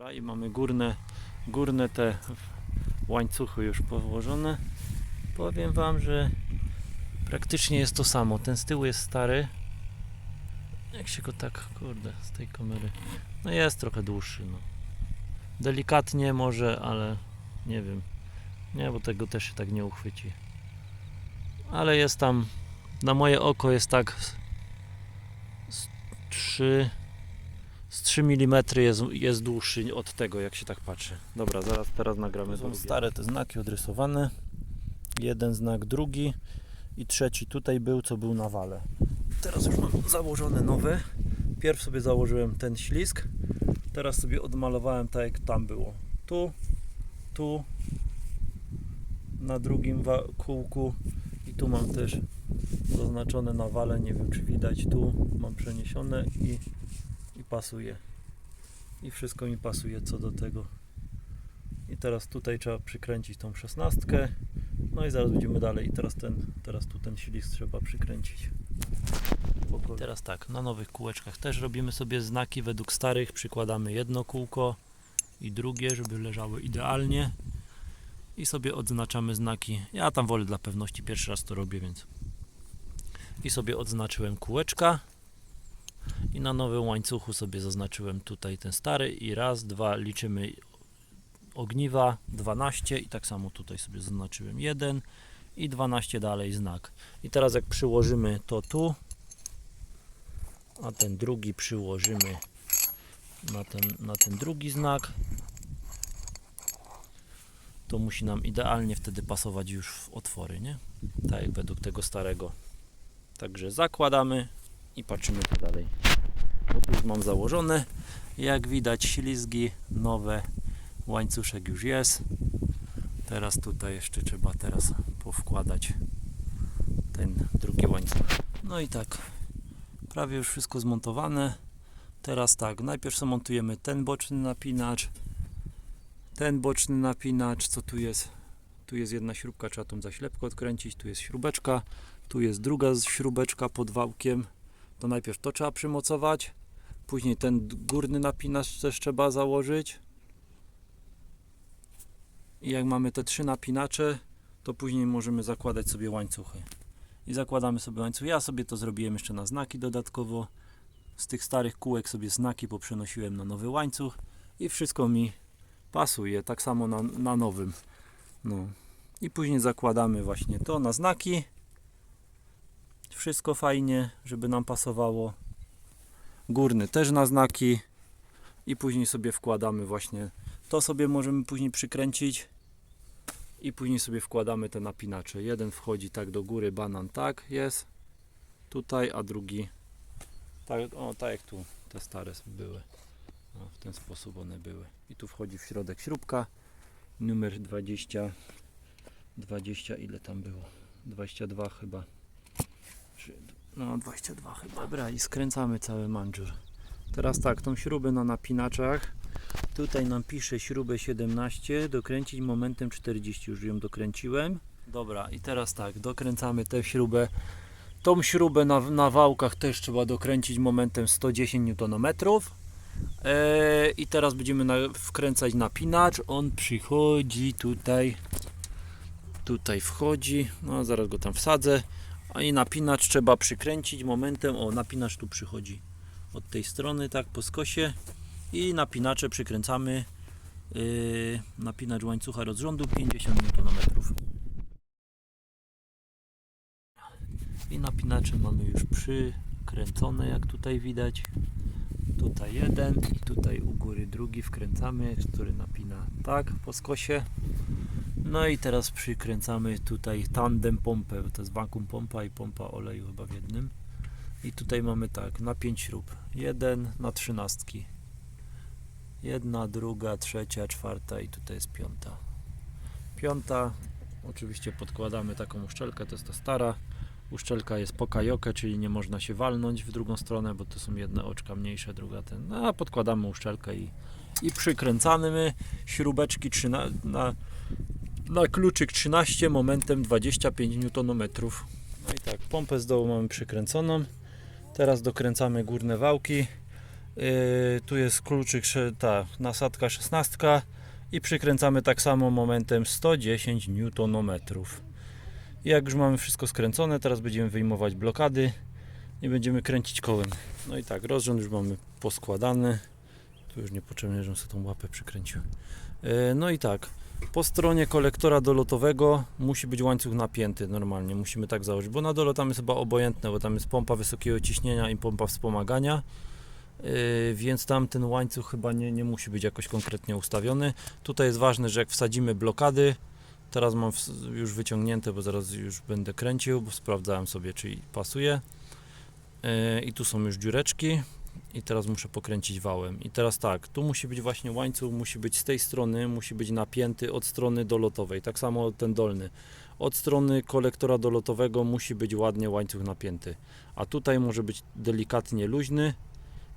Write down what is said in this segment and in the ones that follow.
Dobra, i mamy górne, górne te łańcuchy już położone. Powiem Wam, że praktycznie jest to samo. Ten z tyłu jest stary. Jak się go tak, kurde, z tej kamery. No jest trochę dłuższy, no. Delikatnie może, ale nie wiem. Nie, bo tego też się tak nie uchwyci. Ale jest tam, na moje oko jest tak z- z 3 z 3 mm jest, jest dłuższy od tego, jak się tak patrzy. Dobra, zaraz teraz nagramy. Są stare te znaki odrysowane. Jeden znak, drugi i trzeci tutaj był, co był na wale. Teraz już mam założone nowe. Pierw sobie założyłem ten ślisk. Teraz sobie odmalowałem tak, jak tam było. Tu, tu, na drugim kółku i tu mam też zaznaczone na wale. Nie wiem, czy widać. Tu mam przeniesione i pasuje. I wszystko mi pasuje co do tego. I teraz tutaj trzeba przykręcić tą szesnastkę. No i zaraz będziemy dalej. I teraz ten, teraz tu ten ślizg trzeba przykręcić. I teraz tak, na nowych kółeczkach też robimy sobie znaki według starych. Przykładamy jedno kółko i drugie, żeby leżały idealnie. I sobie odznaczamy znaki. Ja tam wolę dla pewności, pierwszy raz to robię, więc. I sobie odznaczyłem kółeczka. Na nowym łańcuchu sobie zaznaczyłem tutaj ten stary i raz, dwa liczymy ogniwa 12 i tak samo tutaj sobie zaznaczyłem 1 i 12 dalej znak. I teraz jak przyłożymy to tu, a ten drugi przyłożymy na ten, na ten drugi znak, to musi nam idealnie wtedy pasować już w otwory, nie? Tak jak według tego starego. Także zakładamy i patrzymy tu dalej. Już mam założone. Jak widać ślizgi nowe, łańcuszek już jest. Teraz tutaj jeszcze trzeba teraz powkładać ten drugi łańcuch. No i tak, prawie już wszystko zmontowane. Teraz tak, najpierw zamontujemy ten boczny napinacz, ten boczny napinacz, co tu jest? Tu jest jedna śrubka, trzeba tą zaślepkę odkręcić, tu jest śrubeczka, tu jest druga śrubeczka pod wałkiem. To najpierw to trzeba przymocować, później ten górny napinacz też trzeba założyć. I jak mamy te trzy napinacze, to później możemy zakładać sobie łańcuchy. I zakładamy sobie łańcuch. Ja sobie to zrobiłem jeszcze na znaki dodatkowo. Z tych starych kółek sobie znaki poprzenosiłem na nowy łańcuch i wszystko mi pasuje. Tak samo na, na nowym. No. I później zakładamy właśnie to na znaki. Wszystko fajnie, żeby nam pasowało. Górny też na znaki. I później sobie wkładamy właśnie. To sobie możemy później przykręcić. I później sobie wkładamy te napinacze. Jeden wchodzi tak do góry, banan tak jest. Tutaj, a drugi tak, o, tak jak tu te stare były. O, w ten sposób one były. I tu wchodzi w środek śrubka. Numer 20. 20 ile tam było? 22 chyba. No 22 chyba. Dobra i skręcamy cały manżur. Teraz tak, tą śrubę na napinaczach. Tutaj nam pisze śrubę 17, dokręcić momentem 40. Już ją dokręciłem. Dobra i teraz tak, dokręcamy tę śrubę. Tą śrubę na, na wałkach też trzeba dokręcić momentem 110 Nm. Eee, I teraz będziemy na, wkręcać napinacz. On przychodzi tutaj. Tutaj wchodzi. No zaraz go tam wsadzę. A i napinacz trzeba przykręcić momentem. O, napinacz tu przychodzi od tej strony, tak po skosie. I napinacze przykręcamy. Yy, napinacz łańcucha rozrządu 50 Nm. I napinacze mamy już przykręcone, jak tutaj widać. Tutaj jeden i tutaj u góry drugi wkręcamy, który napina tak po skosie. No i teraz przykręcamy tutaj tandem pompę, to jest vacuum pompa i pompa oleju chyba w jednym. I tutaj mamy tak, na 5 śrub. Jeden na trzynastki. Jedna, druga, trzecia, czwarta i tutaj jest piąta. Piąta, oczywiście podkładamy taką uszczelkę, to jest ta stara. Uszczelka jest pokajokę, czyli nie można się walnąć w drugą stronę, bo to są jedne oczka mniejsze, druga ten. No, a podkładamy uszczelkę i, i przykręcamy śrubeczki trzyna, na, na kluczyk 13 momentem 25 Nm. No i tak, pompę z dołu mamy przykręconą. Teraz dokręcamy górne wałki. Yy, tu jest kluczyk, ta nasadka 16 i przykręcamy tak samo momentem 110 Nm. Jak już mamy wszystko skręcone, teraz będziemy wyjmować blokady i będziemy kręcić kołem. No i tak, rozrząd już mamy poskładany. Tu już niepotrzebnie, żebym sobie tą łapę przykręcił. Yy, No i tak, po stronie kolektora dolotowego musi być łańcuch napięty normalnie, musimy tak założyć, bo na dole tam jest chyba obojętne, bo tam jest pompa wysokiego ciśnienia i pompa wspomagania. Yy, więc tam ten łańcuch chyba nie, nie musi być jakoś konkretnie ustawiony. Tutaj jest ważne, że jak wsadzimy blokady, teraz mam już wyciągnięte, bo zaraz już będę kręcił, bo sprawdzałem sobie, czy pasuje. Yy, I tu są już dziureczki. I teraz muszę pokręcić wałem. I teraz tak, tu musi być właśnie łańcuch, musi być z tej strony, musi być napięty od strony dolotowej. Tak samo ten dolny. Od strony kolektora dolotowego musi być ładnie łańcuch napięty. A tutaj może być delikatnie luźny,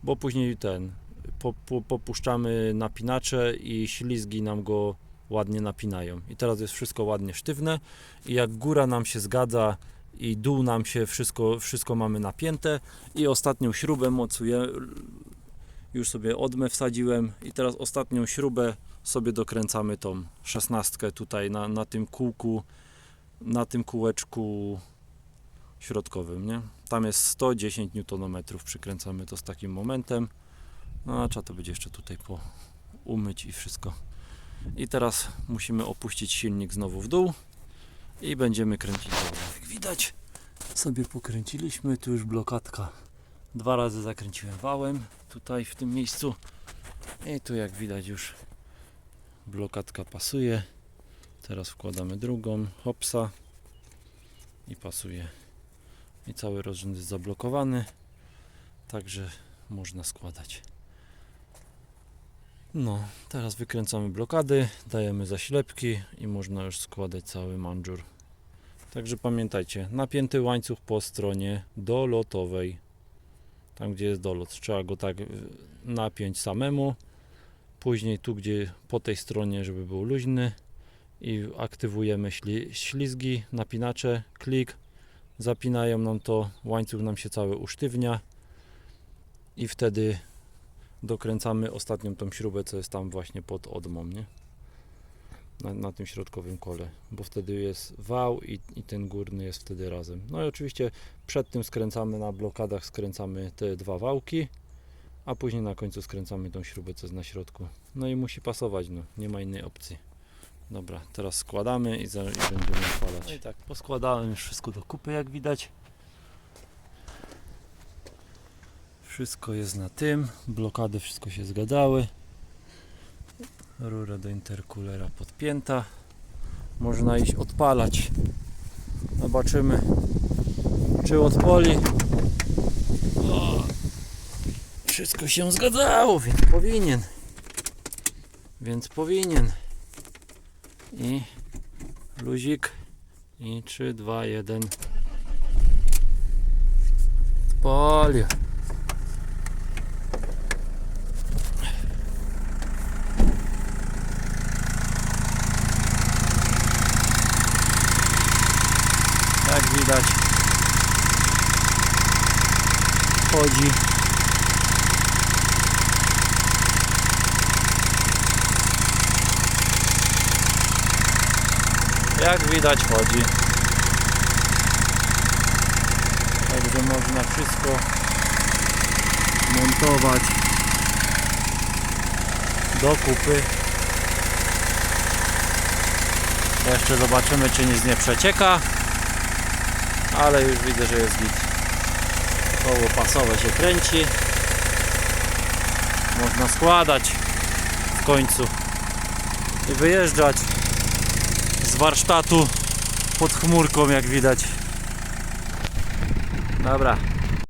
bo później ten po, po, popuszczamy napinacze i ślizgi nam go ładnie napinają. I teraz jest wszystko ładnie sztywne i jak góra nam się zgadza i dół nam się wszystko, wszystko mamy napięte i ostatnią śrubę mocuję już sobie odmę wsadziłem i teraz ostatnią śrubę sobie dokręcamy tą szesnastkę tutaj na, na tym kółku na tym kółeczku środkowym, nie? Tam jest 110 Nm, przykręcamy to z takim momentem. No, a trzeba to będzie jeszcze tutaj po umyć i wszystko. I teraz musimy opuścić silnik znowu w dół i będziemy kręcić. Jak widać, sobie pokręciliśmy, tu już blokadka. Dwa razy zakręciłem wałem tutaj w tym miejscu i tu jak widać już blokadka pasuje. Teraz wkładamy drugą, hopsa i pasuje i cały rozrząd jest zablokowany także można składać no teraz wykręcamy blokady dajemy zaślepki i można już składać cały manżur także pamiętajcie napięty łańcuch po stronie dolotowej. Tam gdzie jest dolot trzeba go tak y, napiąć samemu. Później tu gdzie po tej stronie żeby był luźny. I aktywujemy śli- ślizgi, napinacze, klik. Zapinają nam to, łańcuch nam się cały usztywnia. I wtedy dokręcamy ostatnią tą śrubę, co jest tam właśnie pod odmą, nie? Na, na tym środkowym kole, bo wtedy jest wał i, i ten górny jest wtedy razem. No i oczywiście przed tym skręcamy na blokadach, skręcamy te dwa wałki, a później na końcu skręcamy tą śrubę, co jest na środku. No i musi pasować, no, nie ma innej opcji. Dobra, teraz składamy i, za, i będziemy odpalać. No i tak, poskładałem już wszystko do kupy, jak widać. Wszystko jest na tym, blokady wszystko się zgadzały. Rura do interkulera podpięta. Można iść odpalać. Zobaczymy, czy odpali. O, wszystko się zgadzało, więc powinien. Więc powinien i luzik i 3, 2, 1 pali jak widać. Chodzi jak widać chodzi także można wszystko montować do kupy. Jeszcze zobaczymy czy nic nie przecieka ale już widzę, że jest git. Koło pasowe się kręci. Można składać w końcu i wyjeżdżać z warsztatu pod chmurką jak widać. Dobra